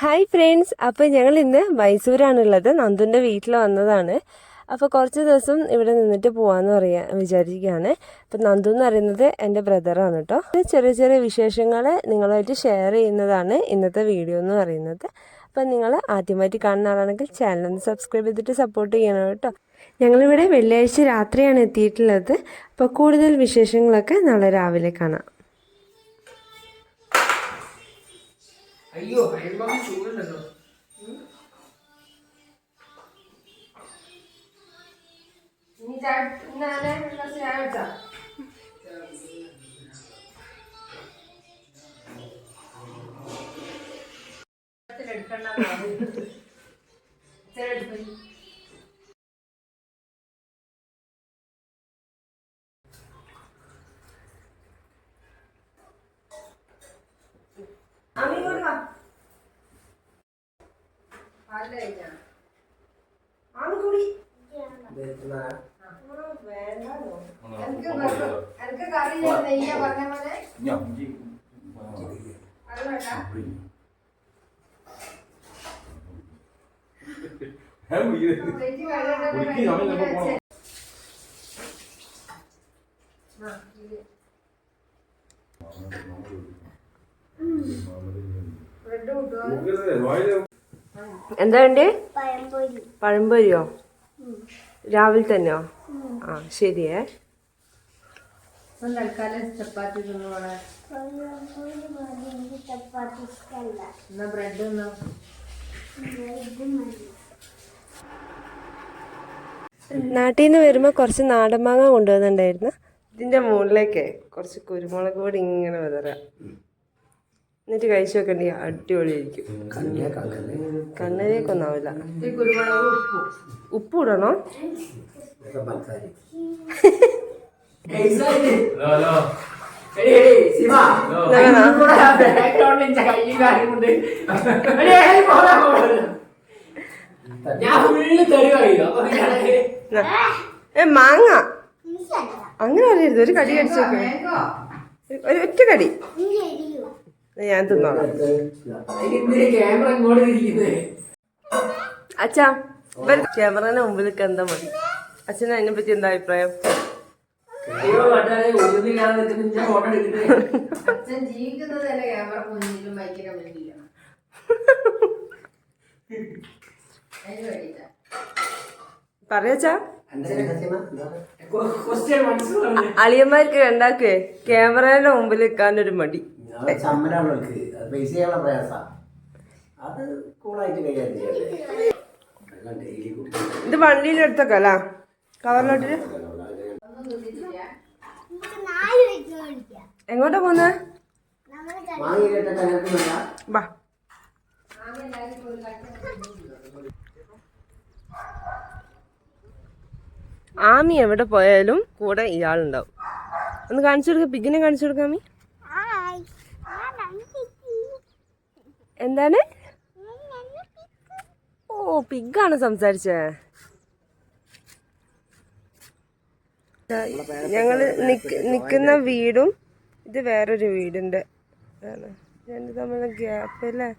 Hi friends അപ്പോൾ ഞങ്ങൾ ഇന്ന് മൈസൂരാണുള്ളത്. നന്ദുന്റെ വീട്ടിൽ വന്നതാണ്. അപ്പോൾ കുറച്ച് ദിവസം ഇവിടെ നിന്നിട്ട് പോകാമെന്ന് പറയാ വിചാരിക്കുകയാണ് അപ്പോൾ നന്ദു എന്ന് പറയുന്നത് എന്റെ ബ്രദറാണ് കേട്ടോ ചെറിയ ചെറിയ വിശേഷങ്ങൾ നിങ്ങളുമായിട്ട് ഷെയർ ചെയ്യുന്നതാണ് ഇന്നത്തെ വീഡിയോ എന്ന് പറയുന്നത്. അപ്പോൾ നിങ്ങൾ ആദ്യമായിട്ട് കാണുന്ന ആളാണെങ്കിൽ ചാനൽ ഒന്ന് സബ്സ്ക്രൈബ് ചെയ്തിട്ട് സപ്പോർട്ട് ചെയ്യണം കേട്ടോ ഞങ്ങളിവിടെ വെള്ളിയാഴ്ച രാത്രിയാണ് എത്തിയിട്ടുള്ളത്. അപ്പോൾ കൂടുതൽ വിശേഷങ്ങളൊക്കെ നാളെ രാവിലെ കാണാം. അയ്യോ അയൽഭാഗം ചൂടുണ്ടല്ലോ. പാലിൽ കഴിഞ്ഞാ ആണ് കൂടി വേണ്ടോ എനിക്ക് എനിക്ക് കറി ഞാൻ നെയ്യ പറഞ്ഞ പോലെ അത് വേണ്ട ബ്രെഡ് കിട്ടുമോ എന്താ വേണ്ടി? പഴംപൊരിയോ? രാവിലെ തന്നെയോ? ആ ശരിയേ. തൽക്കാലം ചപ്പാത്തി തിന്നോളെ എന്നാ ബ്രെഡ് തിന്നോ? നാട്ടിൽ നിന്ന് വരുമ്പോൾ കുറച്ച് നാടൻ മാങ്ങ കൊണ്ടുവന്നിട്ടുണ്ടായിരുന്നു. ഇതിന്റെ മുകളിലേക്ക് കുറച്ച് കുരുമുളക് കൂടി ഇങ്ങനെ വിതറുക എന്നിട്ട് കഴിച്ചു നോക്കണ്ടി അടിപൊളിയായിരിക്കും. കണ്ണിലേക്കൊന്നും ആവില്ല ഉപ്പും. ഇടണോ? മാങ്ങ. അങ്ങനെ പറയരുത്. ഒരു കടി കടിച്ചു ഒരു ഒറ്റ കടി. ഞാൻ തിന്നോളാം. എന്തിനാ ക്യാമറ ഇങ്ങോട്ട് തിരിക്കുന്നത് അച്ഛാ ഇവർ ക്യാമറയുടെ മുമ്പിൽ നിൽക്കാൻ എന്താ മതി? അച്ഛന് അതിനെ പറ്റി എന്താ അഭിപ്രായം പറയാച്ചാ അളിയന്മാർക്ക് രണ്ടാക്കേ ക്യാമറയുടെ മുമ്പിൽ നിൽക്കാനൊരു മടി. ചമ്മലാണ് അവൾക്ക് അത് ഇത് വണ്ടിയിലെടുത്തൊക്കെ അല്ല? കവറിലോട്ട് എങ്ങോട്ടാ പോന്നെ? ബാ ആമി എവിടെ പോയാലും കൂടെ ഇയാളുണ്ടാവും. ഒന്ന് കാണിച്ചു കൊടുക്ക പിഗിനെ കാണിച്ചു കൊടുക്കാം ആമി എന്താണ്? ഓ പിഗാണ് സംസാരിച്ചേ. ഞങ്ങൾ നിക്കുന്ന വീടും ഇത് വേറൊരു വീടുണ്ട്. ആണ്. രണ്ട് തമ്മിലുള്ള ഗ്യാപ്പ് അല്ലേ?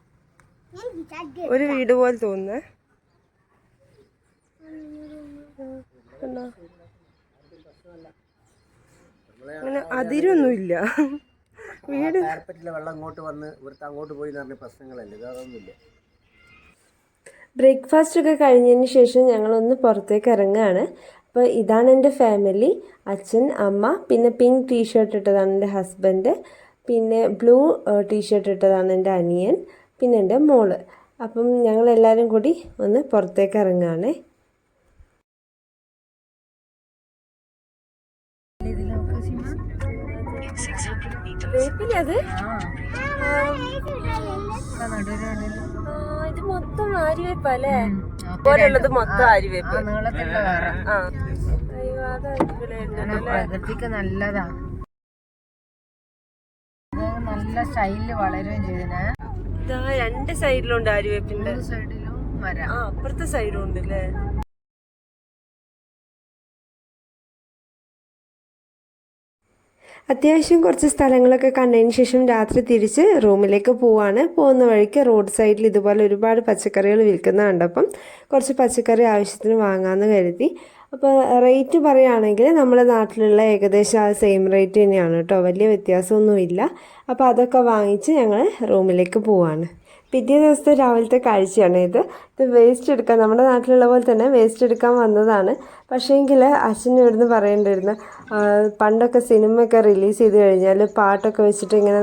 ഒരു വീട് പോലെ തോന്നുന്നേ? അങ്ങനെ അതിരൊന്നുമില്ല. വീട് കാർപ്പറ്റിലെ വെള്ളം അങ്ങോട്ട് വന്ന് ഇവിടുത്തെ അങ്ങോട്ട് പോയി എന്ന് പറഞ്ഞ പ്രശ്നങ്ങളല്ലേ? ബ്രേക്ക്ഫാസ്റ്റ് ഒക്കെ കഴിഞ്ഞതിന് ശേഷം ഞങ്ങളൊന്ന് പുറത്തേക്ക് ഇറങ്ങുകയാണ്. അപ്പോൾ ഇതാണ് എന്റെ ഫാമിലി. അച്ഛൻ അമ്മ പിന്നെ പിങ്ക് ടീഷർട്ട് ഇട്ടതാണ് എന്റെ ഹസ്ബൻഡ്. പിന്നെ ബ്ലൂ ടീഷർട്ട് ഇട്ടതാണ് എന്റെ അനിയൻ. പിന്നെ എന്റെ മോൾ. അപ്പം ഞങ്ങൾ എല്ലാവരും കൂടി ഒന്ന് പുറത്തേക്ക് ഇറങ്ങുകയാണേ. വേപ്പിലത് ഇത് മൊത്തം ആര്യവേപ്പല്ലേ? പോലുള്ളത് മൊത്തം ആര്യവേപ്പ്. പ്രകൃതിക്ക് നല്ലതാ. നല്ല സ്റ്റൈലിൽ വളരുകയും ചെയ്തിന്. ഇതാ രണ്ട് സൈഡിലുണ്ട് ആര്യവേപ്പിന്റെ. സൈഡിലും മരം ആ അപ്പുറത്തെ സൈഡും ഉണ്ട് അല്ലേ അത്യാവശ്യം കുറച്ച് സ്ഥലങ്ങളൊക്കെ കണ്ടതിന് ശേഷം രാത്രി തിരിച്ച് റൂമിലേക്ക് പോവാണ്. പോകുന്ന വഴിക്ക് റോഡ് സൈഡിൽ ഇതുപോലെ ഒരുപാട് പച്ചക്കറികൾ വിൽക്കുന്ന കണ്ടപ്പം കുറച്ച് പച്ചക്കറി ആവശ്യത്തിന് വാങ്ങാമെന്ന് കരുതി. അപ്പോൾ റേറ്റ് പറയുകയാണെങ്കിൽ നമ്മുടെ നാട്ടിലുള്ള ഏകദേശം ആ സെയിം റേറ്റ് തന്നെയാണ് കേട്ടോ. വലിയ വ്യത്യാസമൊന്നുമില്ല. അപ്പോൾ അതൊക്കെ വാങ്ങിച്ച് ഞങ്ങൾ റൂമിലേക്ക് പോവാണ്. പിറ്റേ ദിവസത്തെ രാവിലത്തെ കാഴ്ചയാണ് ഇത്. ഇത് വേസ്റ്റ് എടുക്കാൻ നമ്മുടെ നാട്ടിലുള്ള പോലെ തന്നെ വേസ്റ്റ് എടുക്കാൻ വന്നതാണ്. പക്ഷേങ്കിൽ അച്ഛൻ ഇവിടുന്ന് പറയേണ്ടിരുന്നു ആ, പണ്ടൊക്കെ സിനിമയൊക്കെ റിലീസ് ചെയ്ത് കഴിഞ്ഞാൽ പാട്ടൊക്കെ വെച്ചിട്ട് ഇങ്ങനെ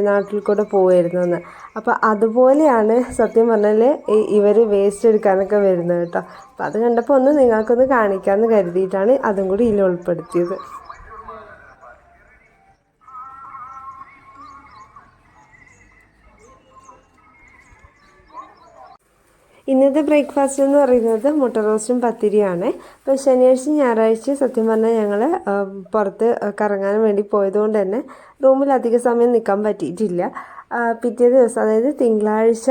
നാട്ടിൽ കൂടെ പോവായിരുന്നു എന്ന് അപ്പോൾ അതുപോലെയാണ് സത്യം പറഞ്ഞാൽ ഇവർ വേസ്റ്റ് എടുക്കാനൊക്കെ വരുന്നത് കേട്ടോ. അപ്പോൾ അത് കണ്ടപ്പോൾ ഒന്ന് നിങ്ങൾക്കൊന്ന് കാണിക്കാമെന്ന് കരുതിയിട്ടാണ് അതും കൂടി ഇതിൽ ഉൾപ്പെടുത്തിയത്. ഇന്നത്തെ ബ്രേക്ക്ഫാസ്റ്റ് എന്ന് പറയുന്നത് മുട്ട റോസ്റ്റും പത്തിരിയാണ് അപ്പോൾ ശനിയാഴ്ച ഞായറാഴ്ച സത്യം പറഞ്ഞാൽ ഞങ്ങൾ പുറത്ത് കറങ്ങാൻ വേണ്ടി പോയതുകൊണ്ട് തന്നെ റൂമിൽ അധിക സമയം നിൽക്കാൻ പറ്റിയിട്ടില്ല. പിറ്റേ ദിവസം അതായത് തിങ്കളാഴ്ച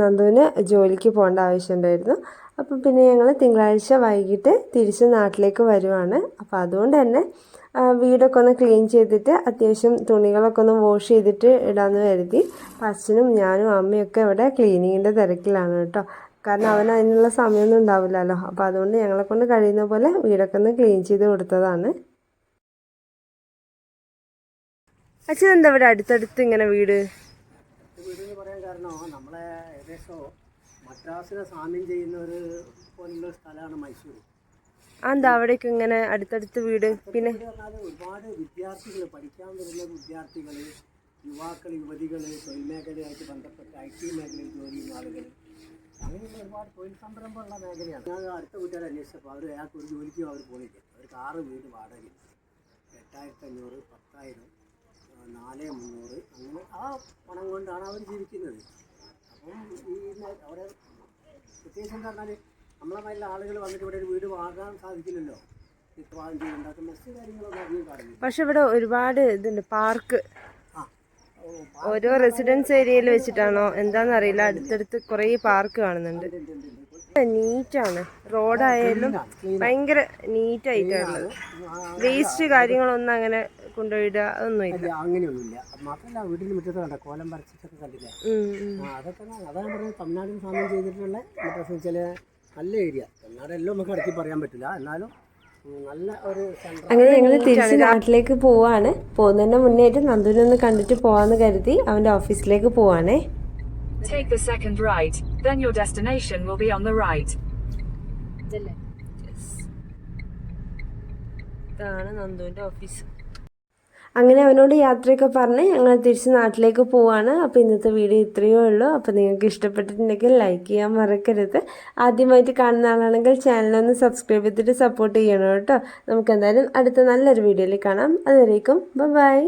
നന്ദുവിന് ജോലിക്ക് പോകേണ്ട ആവശ്യമുണ്ടായിരുന്നു അപ്പം പിന്നെ ഞങ്ങൾ തിങ്കളാഴ്ച വൈകിട്ട് തിരിച്ച് നാട്ടിലേക്ക് വരുവാണ്. അപ്പോൾ അതുകൊണ്ട് തന്നെ വീടൊക്കെ ഒന്ന് ക്ലീൻ ചെയ്തിട്ട് അത്യാവശ്യം തുണികളൊക്കെ ഒന്ന് വാഷ് ചെയ്തിട്ട് ഇടാമെന്ന് കരുതി. അപ്പം അച്ഛനും ഞാനും അമ്മയൊക്കെ ഇവിടെ ക്ലീനിങ്ങിന്റെ തിരക്കിലാണ് കേട്ടോ. കാരണം അവന് അതിനുള്ള സമയമൊന്നും ഉണ്ടാവില്ലല്ലോ. അപ്പോൾ അതുകൊണ്ട് ഞങ്ങളെ കൊണ്ട് കഴിയുന്ന പോലെ വീടൊക്കെ ഒന്ന് ക്ലീൻ ചെയ്ത് കൊടുത്തതാണ്. അച്ഛൻ എന്താ ഇവിടെ അടുത്തടുത്ത് ഇങ്ങനെ വീട്? വീടെന്ന് പറയാൻ കാരണം നമ്മളെ ഏകദേശം മദ്രാസിനെ സാമ്യം ചെയ്യുന്ന ഒരു പോലുള്ള സ്ഥലമാണ് മൈസൂർ എന്താ അവിടേക്ക് ഇങ്ങനെ അടുത്തടുത്ത് വീട്? പിന്നെ? ഒരുപാട് വിദ്യാർത്ഥികൾ പഠിക്കാൻ വരുന്ന വിദ്യാർത്ഥികൾ യുവാക്കൾ യുവതികൾ തൊഴിൽ മേഖലയായിട്ട് ബന്ധപ്പെട്ട് ഐ ടി മേഖലയിൽ ജോലി ചെയ്യുന്ന ആളുകൾ അങ്ങനെയുള്ള ഒരുപാട് തൊഴിൽ സംരംഭമുള്ള മേഖലയാണ്. ഞാൻ അടുത്ത വീട്ടുകാർ അന്വേഷിച്ചപ്പോൾ അവർ അയാൾക്ക് ഒരു ജോലിക്കും അവർ പോയിട്ട് അവർക്ക് ആറ് വീട് വാടക. എട്ടായിരത്തി അഞ്ഞൂറ് പത്തായിരം നാല് മുന്നൂറ് അങ്ങനെ ആ പണം കൊണ്ടാണ് അവർ ജീവിക്കുന്നത്. അപ്പം ഈ അവിടെ പ്രത്യേകിച്ച് എന്താ പറഞ്ഞാൽ നമ്മളെ മേലെ ആളുകൾ വന്നിട്ട് ഇവിടെ ഒരു വീട് വാങ്ങാൻ സാധിക്കില്ലല്ലോ. മിക്കവാറും കാര്യങ്ങളൊന്നും അധികം പക്ഷെ ഇവിടെ ഒരുപാട് ഇതുണ്ട് പാർക്ക്. ഓരോ റെസിഡൻസ് ഏരിയയിൽ വെച്ചിട്ടാണോ? എന്താണെന്നറിയില്ല അടുത്തടുത്ത് കുറേ പാർക്ക് കാണുന്നുണ്ട്. നീറ്റാണ്. റോഡായാലും ഭയങ്കര നീറ്റായിട്ടാണുള്ളത് വേസ്റ്റ് കാര്യങ്ങളൊന്നും അങ്ങനെ കൊണ്ടുപോയിടുക അതൊന്നുമില്ല അങ്ങനെയൊന്നുമില്ല. മാത്രമല്ല മുറ്റത്ത് കണ്ട കോലം വരച്ചിട്ടൊക്കെ കണ്ടില്ല? അതൊക്കെ ഞാൻ- അതാണ് പറഞ്ഞത് തമിഴ്നാടിന് സാമ്യം ചെയ്തിട്ടുള്ള മറ്റേ ചില നല്ല ഏരിയ. തമിഴ്നാട് എല്ലാം നമുക്ക് ഇടയ്ക്ക് പറയാൻ പറ്റില്ല. എന്നാലും അങ്ങനെ ഞങ്ങൾ തിരിച്ച് നാട്ടിലേക്ക് പോവാണ്. പോകുന്നതിന് മുന്നേ നന്ദൂരി ഒന്ന് കണ്ടിട്ട് പോവാന്ന് കരുതി അവന്റെ ഓഫീസിലേക്ക് പോവാണേ. Take the second right, then your destination will be on the right. ഇതാണ് നന്ദുവിന്റെ ഓഫീസ് അങ്ങനെ അവനോട് യാത്രയൊക്കെ പറഞ്ഞ് ഞങ്ങൾ തിരിച്ച് നാട്ടിലേക്ക് പോവാണ്. അപ്പോൾ ഇന്നത്തെ വീഡിയോ ഇത്രയേ ഉള്ളൂ. അപ്പോൾ നിങ്ങൾക്ക് ഇഷ്ടപ്പെട്ടിട്ടുണ്ടെങ്കിൽ ലൈക്ക് ചെയ്യാൻ മറക്കരുത്. ആദ്യമായിട്ട് കാണുന്ന ആളാണെങ്കിൽ ചാനലൊന്ന് സബ്സ്ക്രൈബ് ചെയ്തിട്ട് സപ്പോർട്ട് ചെയ്യണം കേട്ടോ. നമുക്ക് എന്തായാലും അടുത്ത നല്ലൊരു വീഡിയോയിൽ കാണാം. അതുവരേക്കും ബൈ